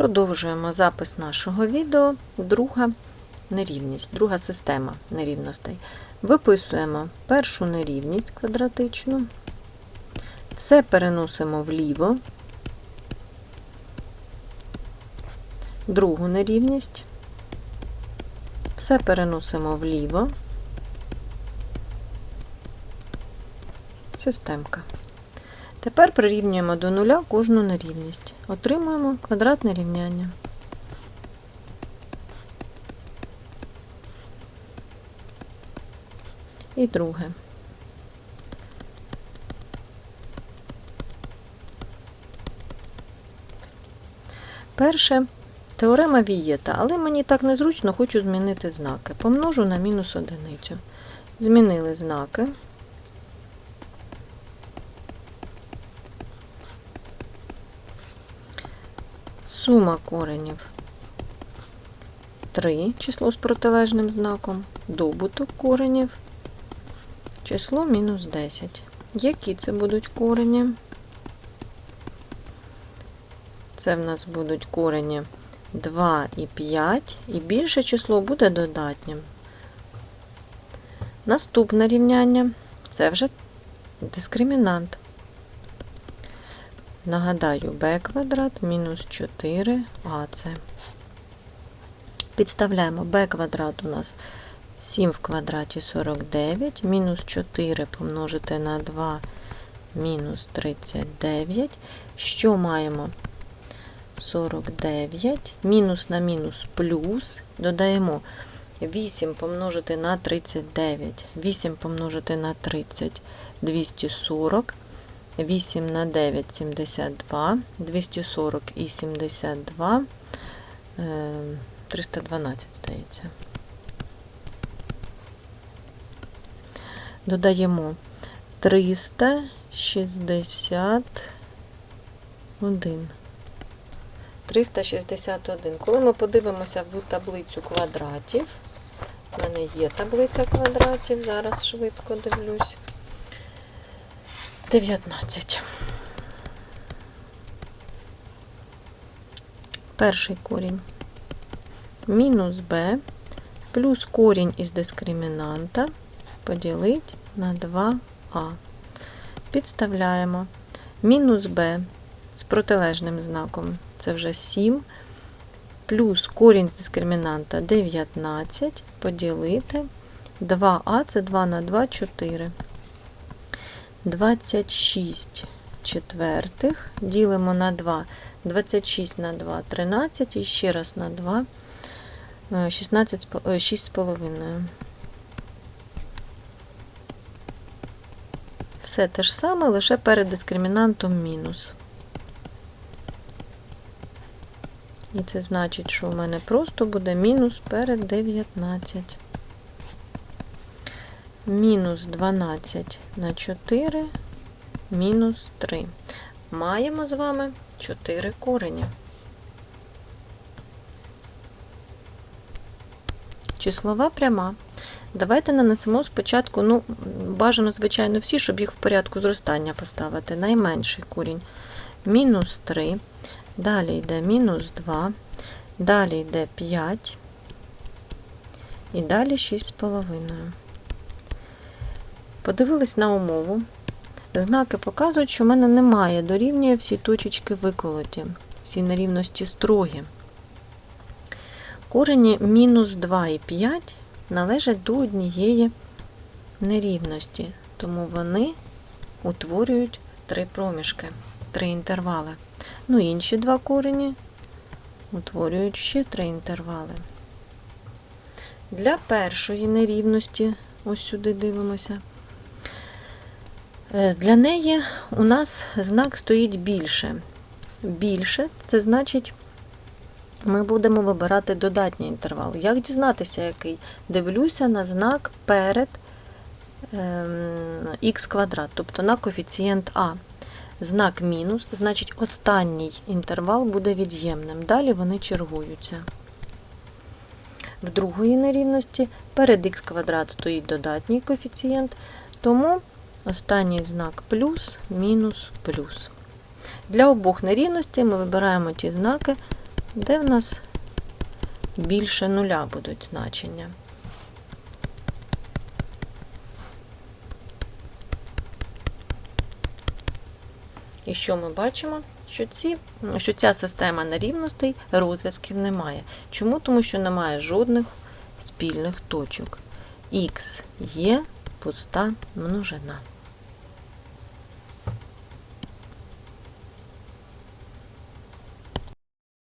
Продовжуємо запис нашого відео. Друга нерівність, друга система нерівностей. Виписуємо першу нерівність квадратичну, все переносимо вліво, другу нерівність, все переносимо вліво, системка. Тепер прирівнюємо до нуля кожну нерівність. Отримуємо квадратне рівняння. І друге. Перше теорема Вієта, але мені так незручно, хочу змінити знаки. Помножу на мінус одиницю. Змінили знаки. Сума коренів 3, число з протилежним знаком, добуток коренів, число мінус 10. Які це будуть корені? Це в нас будуть корені 2 і 5, і більше число буде додатнім. Наступне рівняння це вже дискримінант. Нагадаю, b квадрат мінус 4ac. Підставляємо b квадрат у нас 7 в квадраті 49, мінус 4 помножити на 2 мінус 39. Що маємо? 49, мінус на мінус плюс, додаємо 8 помножити на 39, 8 помножити на 30, 240. 8 на 9 72, 240 і 72, 312, здається. Додаємо 361. 361. Коли ми подивимося в таблицю квадратів, в мене є таблиця квадратів, зараз швидко дивлюсь. 19. Перший корінь мінус b плюс корінь із дискримінанта поділить на 2а. Підставляємо мінус b з протилежним знаком, це вже 7, плюс корінь з дискримінанта 19 поділити 2а, це 2 на 2, 4. 26 четвертих ділимо на 2, 26 на 2, 13 і ще раз на 2, 16, 6,5. Все те ж саме, лише перед дискримінантом мінус. І це значить, що у мене просто буде мінус перед 19 мінус 12 на 4, мінус 3. Маємо з вами 4 корені. Числова пряма. Давайте нанесемо спочатку, ну, бажано, звичайно, всі, щоб їх в порядку зростання поставити. Найменший корінь мінус 3, далі йде мінус 2, далі йде 5 і далі 6,5. Подивились на умову. Знаки показують, що в мене немає, дорівнює всі точечки виколоті, всі нерівності строгі. Корені мінус 2 і 5 належать до однієї нерівності, тому вони утворюють три проміжки, три інтервали. Ну, інші два корені утворюють ще три інтервали. Для першої нерівності, ось сюди дивимося. Е, для неї у нас знак стоїть більше. Більше це значить, ми будемо вибирати додатній інтервал. Як дізнатися, який? Дивлюся на знак перед х ем, квадрат, тобто на коефіцієнт А. Знак мінус, значить, останній інтервал буде від'ємним. Далі вони чергуються. В другої нерівності перед х квадрат стоїть додатній коефіцієнт, тому Останній знак плюс, мінус, плюс. Для обох нерівностей ми вибираємо ті знаки, де в нас більше нуля будуть значення. І що ми бачимо? Що, ці, що ця система нерівностей розв'язків немає. Чому? Тому що немає жодних спільних точок. Х є пуста множина.